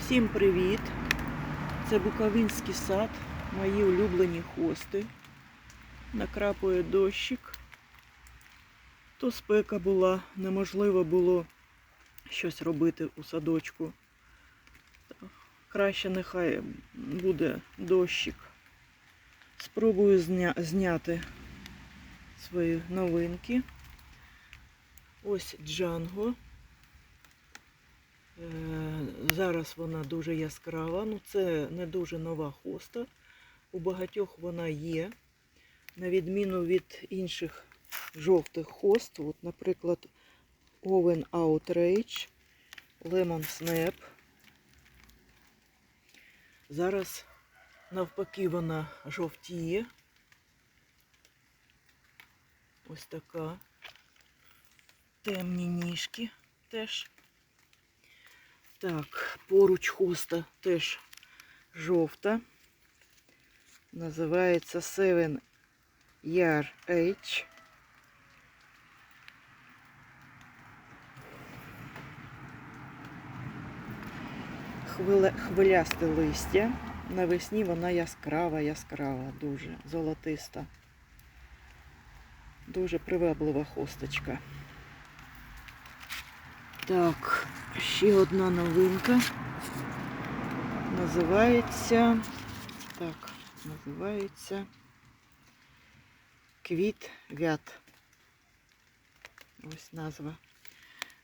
Всім привіт! Це Буковинський сад, мої улюблені хости. Накрапує дощик. То спека була, неможливо було щось робити у садочку. Краще нехай буде дощик. Спробую зня... зняти свої новинки. Ось Джанго. Зараз вона дуже яскрава. Ну, це не дуже нова хоста. У багатьох вона є. На відміну від інших жовтих хост. От, наприклад, Oven Outrage, Lemon Snap. Зараз навпаки вона жовтіє. Ось така. Темні ніжки теж. Так, поруч хоста теж жовта. Називається Seven Age. Хвиле, хвилясте листя. Навесні вона яскрава, яскрава, дуже золотиста. Дуже приваблива хосточка. Так, ще одна новинка. Називається. Так, називається Квіт Вят. Ось назва.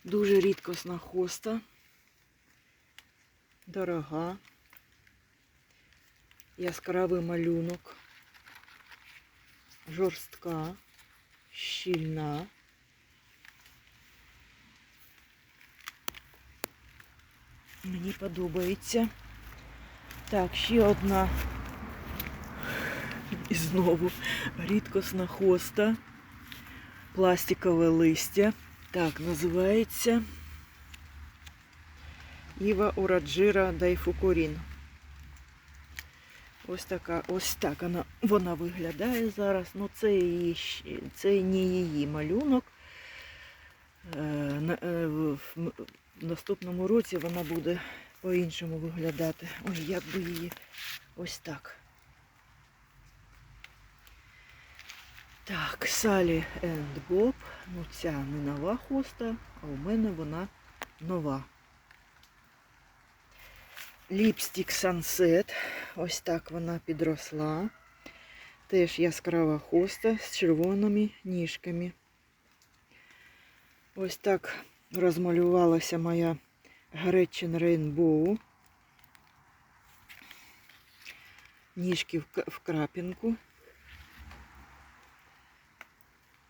Дуже рідкісна хоста. Дорога. Яскравий малюнок. Жорстка, щільна. Мені подобається. Так, ще одна. І знову рідкосна хоста. Пластикове листя. Так, називається Іва Ураджира Дайфукурін. Ось така, ось так вона, вона виглядає зараз. Ну, це, її, це не її малюнок. В- наступному році вона буде по-іншому виглядати. Ой, як би її ось так. Так, Салі енд Боб. Ну, ця не нова хоста, а у мене вона нова. Ліпстік Sunset. Ось так вона підросла. Теж яскрава хоста з червоними ніжками. Ось так розмалювалася моя Гречен Рейнбоу. Ніжки в крапінку.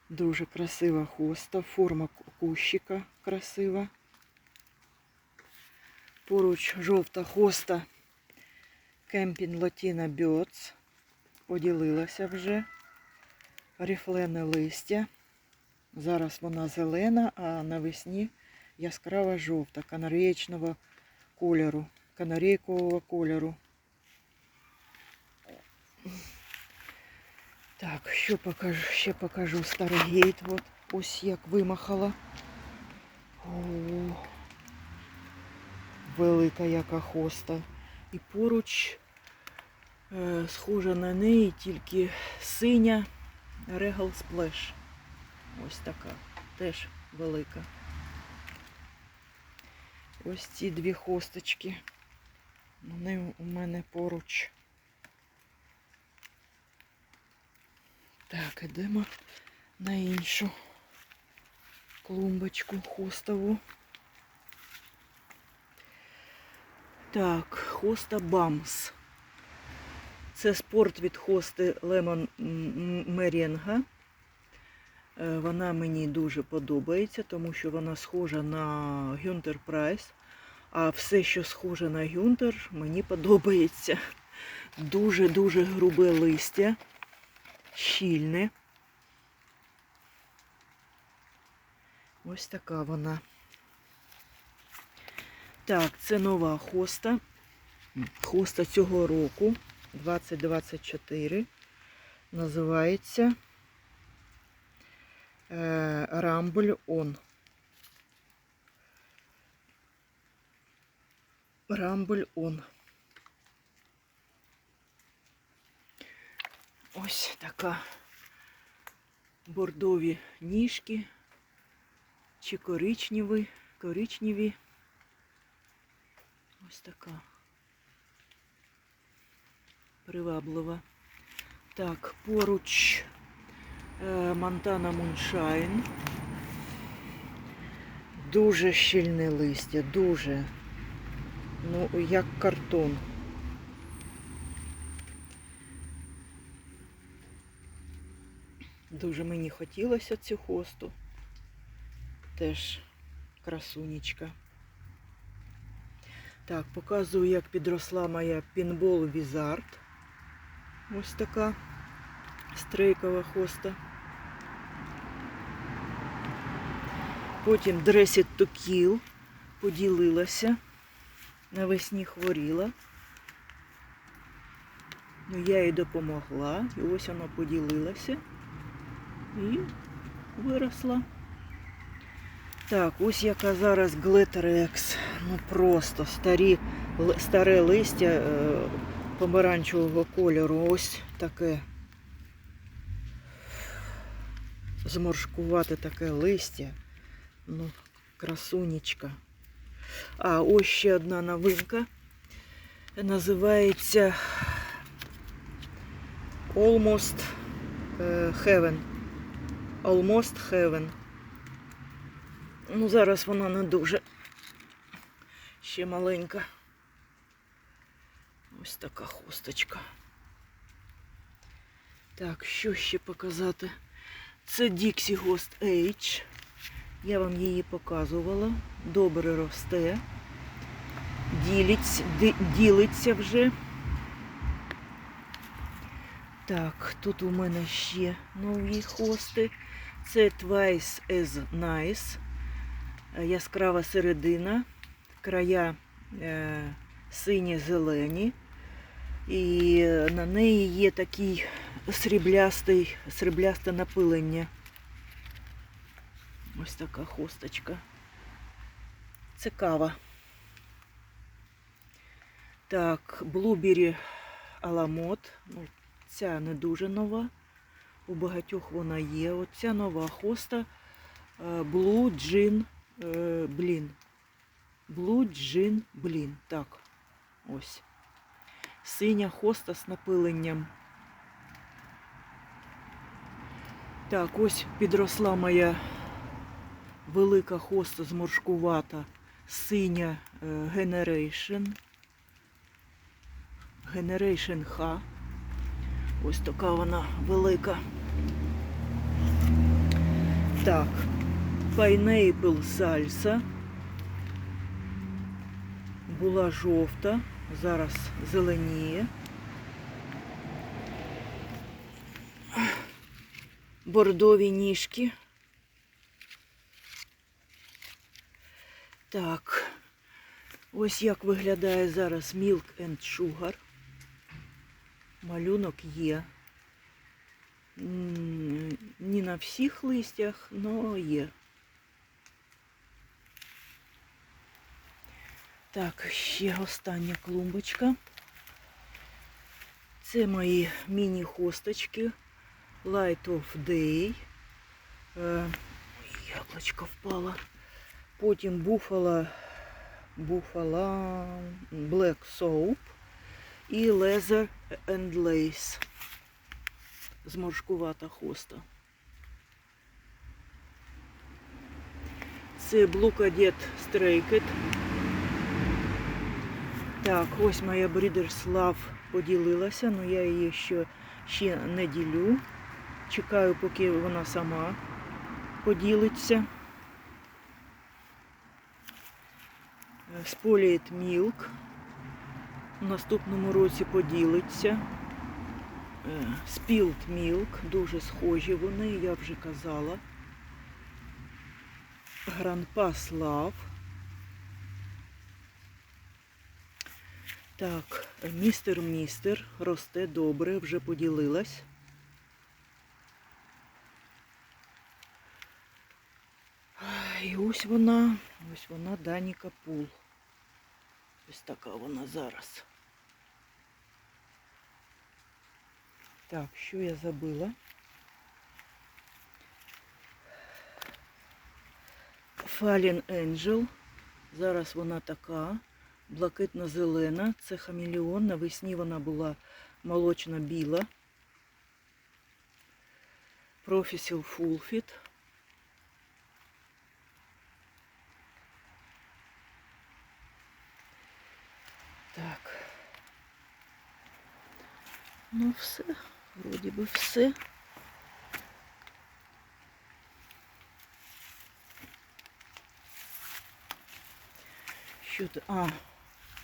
Дуже красива хоста, форма кущика красива. Поруч жовта хоста Кемпін Латіна Бьоц. Поділилася вже. Ріфлене листя. Зараз вона зелена, а навесні яскрава жовта, канарієчного кольору, канарейкового кольору. Так, що покажу? Ще покажу Старгейт. От ось як вимахала. О, велика яка хоста. І поруч, е, схожа на неї, тільки синя Regal Splash. Ось така. Теж велика. Ось ці дві хосточки. Вони у мене поруч. Так, ідемо на іншу клумбочку хостову. Так, хоста Бамс. Це спорт від хости Лемон Меренга. Е, Вона мені дуже подобається, тому що вона схожа на Гюнтер Прайс. А все, що схоже на Гюнтер, мені подобається. Дуже-дуже грубе листя, щільне. Ось така вона. Так, це нова хоста. Хоста цього року 2024. Називається е, Rumble On. Рамбль он. Ось така бордові ніжки чи коричневі, коричневі. Ось така приваблива. Так, поруч Монтана Муншайн. Дуже щільне листя, дуже. Ну, як картон. Дуже мені хотілося цю хосту. Теж красунечка. Так, показую, як підросла моя пінбол Візард. Ось така стрейкова хоста. Потім to Kill поділилася. Навесні хворіла. Ну, я їй допомогла. І ось вона поділилася і виросла. Так, ось яка зараз Глетерекс. Ну просто старі, старе листя е, помаранчевого кольору. Ось таке. Зморшкувати таке листя. Ну, красунечка. А, ось ще одна новинка. Називається Almost е, Heaven. Almost Heaven. Ну, зараз вона не дуже ще маленька. Ось така хусточка. Так, що ще показати? Це Dixie Ghost Age. Я вам її показувала. Добре росте. Ділиться, ділиться вже. Так, тут у мене ще нові хости. Це Twice as Nice. Яскрава середина, края е, сині-зелені. І е, на неї є такий сріблястий, сріблясте напилення. Ось така хусточка. Цікава. Так, Blueberry Аламот. Ну, ця не дуже нова. У багатьох вона є. Оця нова хоста е, Blue е, Blin. Blue Gin Blin. Так, ось. Синя хоста з напиленням. Так, ось підросла моя велика хоста зморшкувата синя е, Generation. Generation H. Ось така вона велика. Так, Pineapple Salsa. Була жовта, зараз зеленіє. Бордові ніжки. Так, ось як виглядає зараз Milk and Sugar. Малюнок є. Не на всіх листях, але є. Так, ще остання клумбочка. Це мої міні-хосточки Light of Day. Е, ой, впало. Потім буфала, буфала Black Soap і Leather and Lace. Зморшкувата хоста. Це Cadet Stray Так, ось моя Breeders Love поділилася, але я її ще, ще не ділю. Чекаю, поки вона сама поділиться. Spoliate Milk. У наступному році поділиться. Е, Spilled Milk. Дуже схожі вони, я вже казала. Гранпас Love. Так, містер Містер росте добре, вже поділилась. І ось вона, ось вона Дані Капул. Ось така вона зараз. Так, що я забила? Fallen Angel. Зараз вона така, блакитно-зелена. Це хамелеон. Навесні вона була молочно-біла. Профісіл Фулфіт. Так. Ну все, вроді би все. Що ти? А,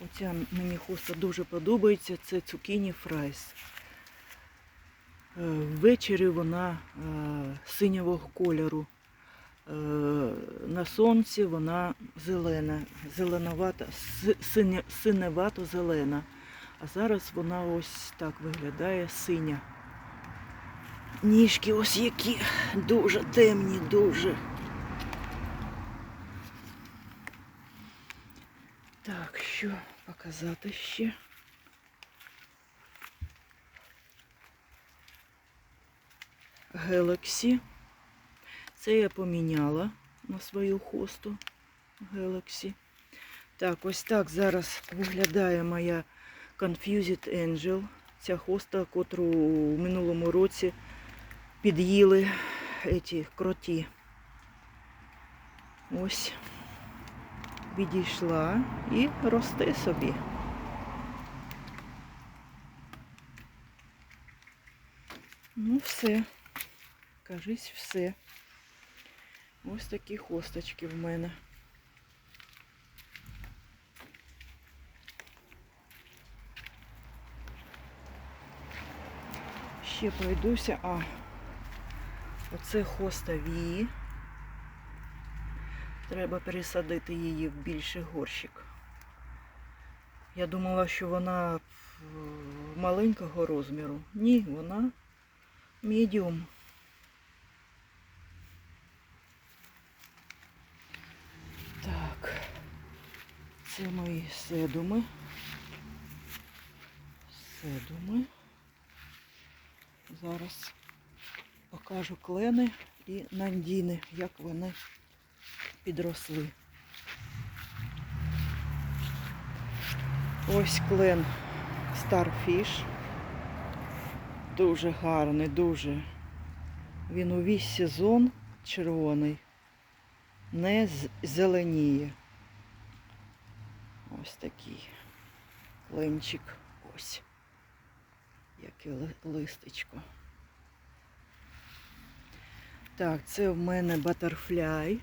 оця мені хоста дуже подобається. Це цукіні фрайс. Е, Ввечері вона е, синього кольору. Е, На сонці вона зелена, зеленовата, синевато-зелена. А зараз вона ось так виглядає синя. Ніжки ось які дуже темні, дуже. Так, що показати ще? Galaxy. Це я поміняла на свою хосту Galaxy. Так, ось так зараз виглядає моя Confused Angel. Ця хоста, котру в минулому році під'їли ці кроті. Ось відійшла і росте собі. Ну, все. Кажись, все. Ось такі хосточки в мене. Ще пройдуся. А, оце хоста Вії. Треба пересадити її в більший горщик. Я думала, що вона маленького розміру. Ні, вона медіум. Так, це мої седуми. Седуми. Зараз покажу клени і нандіни, як вони підросли. Ось клен Starfish. Дуже гарний, дуже. Він увесь сезон червоний, не зеленіє. Ось такий кленчик. Ось. Яке ли- листечко. Так, це в мене батерфляй.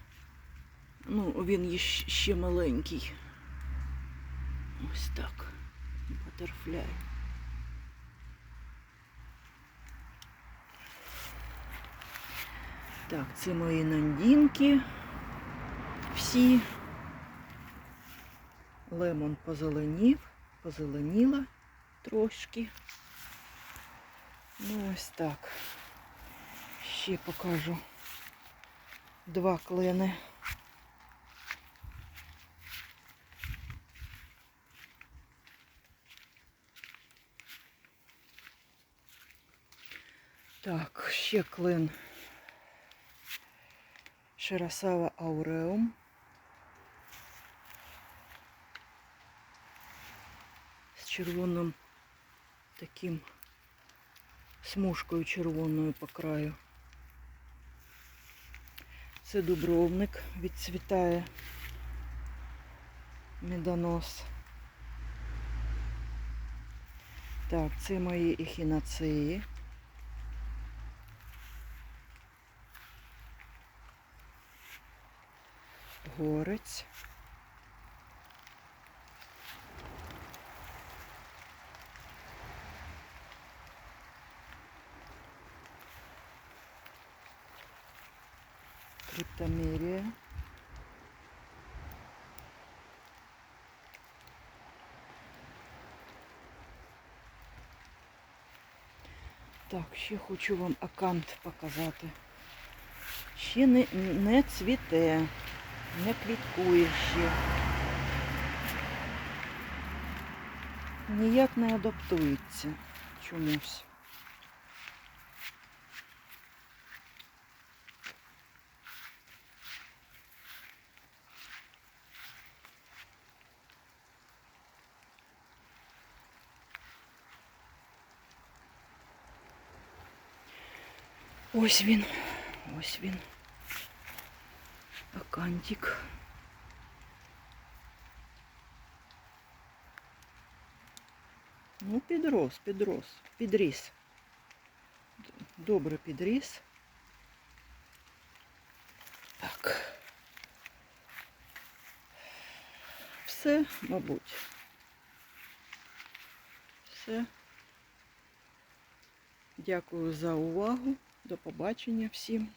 Ну, він ще маленький. Ось так. Батерфляй. Так, це мої нандінки. Всі. Лемон позеленів, позеленіла трошки. Ну, ось так. Ще покажу два клени. Так, ще клин Ширасава Ауреум. З червоним таким смужкою червоною по краю. Це дубровник відцвітає медонос. Так, це мої ехінацеї. Горець. Криптомерія. Так, ще хочу вам акант показати. Ще не, не цвіте, не квіткує ще. ніяк не адаптується чомусь. Ось він, ось він. Акантик. Ну, підрос, підрос, підріс. Добре підріс. Так. Все, мабуть. Все. Дякую за увагу. До побачення всім.